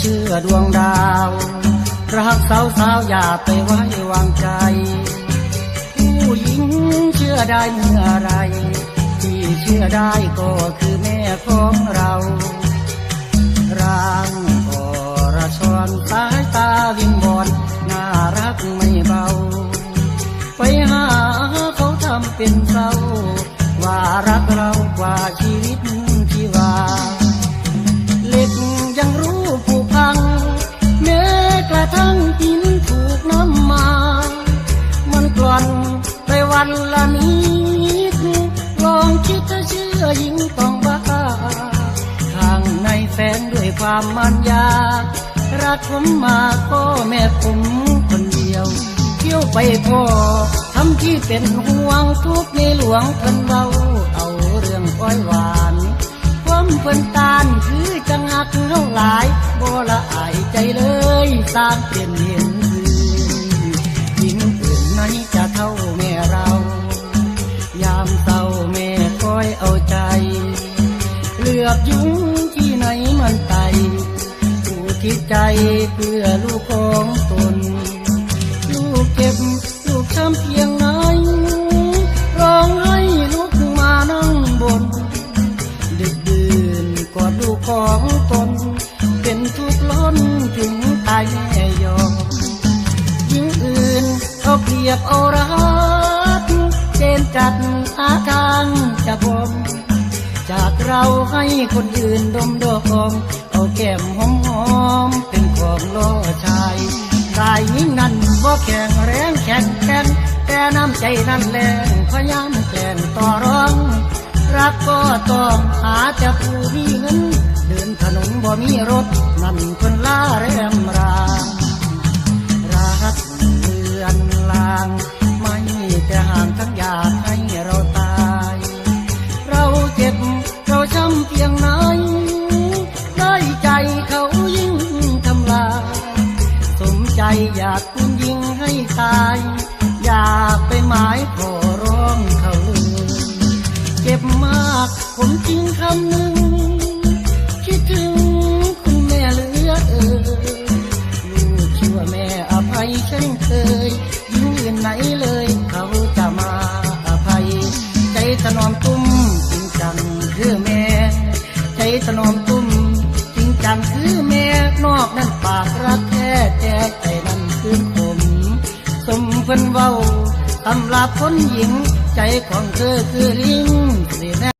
เชื่อดวงดาว รักสาวสาวอย่าไปไว้วางใจ ผู้หญิงเชื่อได้เมื่อไร ที่เชื่อได้ก็คือแม่ของเราร่างอระชรสายตาวิงบอนน่ารักไม่เบา ไปหาเขาทำเป็นเศร้าว่ารักเรากว่าชีวิต นละนิดลองคิดถ้าเชื่อหญิงต้องบ้าข้างในแฟนด้วยความมันยา รักผมมาก็แม่ผมคนเดียว เที่ยวไปพอทำที่เป็นห่วงทุกในหลวงเพิ่นเบาเอาเรื่องก้อยหวานความเพิ่นตานคือจังหักเท่าหลายบ่ละอายใจเลยสร้างเปลี่ยนเห็น ลือบยุงที่ไหนมันไตผู้ที่ใจเพื่อลูกของตน ลูกเก็บลูกช้ำเพียงไหนร้องให้ลูกมานั่งบน ดึกดื่นกอดลูกของตน เป็นทุกข์ล้นถึงตายแม่ยอมยิ่งอื่นเขาเปรียบเอารักเจนจัดหาทางจะบ่ม จากเราให้คนอื่นดมดมเอาแก้มหอมหอมเป็นของล่อชายกายยิ่งนั้นว่าแข็งแรงแข็งแกร่งแต่น้ำใจนั้นแรงพยายามแกล้งต่อรอง รักก็ต้องหาแต่ผู้มีเงินเดินถนนบ่มีรถนั่นคนล่าแรมรารักเลือนลาง อยากคุณยิงให้ตาย อยากไปหมายขอร้องเขาเลยเจ็บมากผมจริงคำหนึ่งคิดถึงคุณแม่เหลือเอ่ยลูกชั่วแม่อภัยเช่นเคยยิ่งอื่นไหนเลยเขาจะมาอภัย ใจถนอมตุ้มจริงจังคือแม่ ใจถนอมตุ้มจริงจังคือแม่นอกนั้น พิ่นเว้าตำลาบคนหญิง ใจของเธอคือลิงสิแน